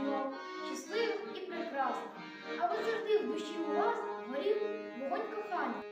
жінок, щасливих і прекрасних, аби завжди в душі у вас горів вогонь кохання.